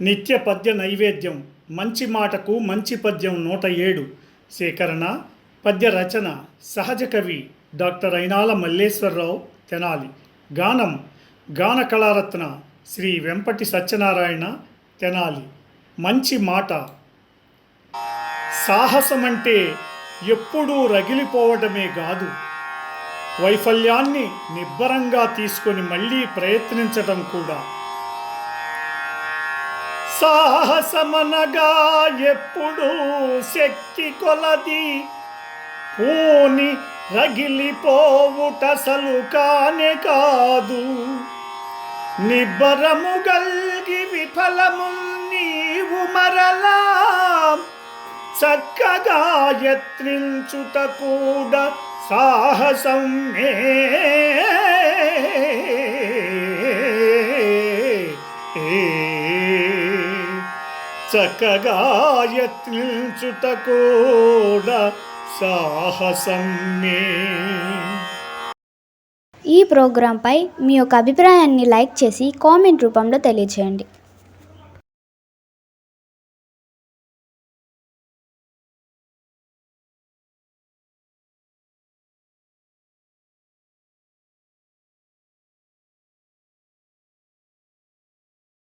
నిత్య పద్య నైవేద్యం మంచి మాటకు మంచి పద్యం నూట ఏడు. సేకరణ పద్య రచన సహజ కవి డాక్టర్ అయినాల మల్లేశ్వరరావు తెనాలి. గానం గాన కళారత్న శ్రీ వెంపటి సత్యనారాయణ తెనాలి. మంచి మాట. సాహసమంటే ఎప్పుడూ రగిలిపోవడమే కాదు. వైఫల్యాన్ని నిబ్బరంగా తీసుకొని మళ్ళీ ప్రయత్నించడం కూడా. సాహసమనగా ఎప్పుడు శక్తి కొలది. పూని రగిలిపోవుటసలు కానే కాదు. నిబ్బరము గల్గి విఫలము నీవు మరలా. చక్కగా యత్నించుట కూడా సాహసమే చక్కగా యత్నించుట కూడా సాహసమే. ఈ ప్రోగ్రాంపై మీ యొక్క అభిప్రాయాన్ని లైక్ చేసి కామెంట్ రూపంలో తెలియచేయండి.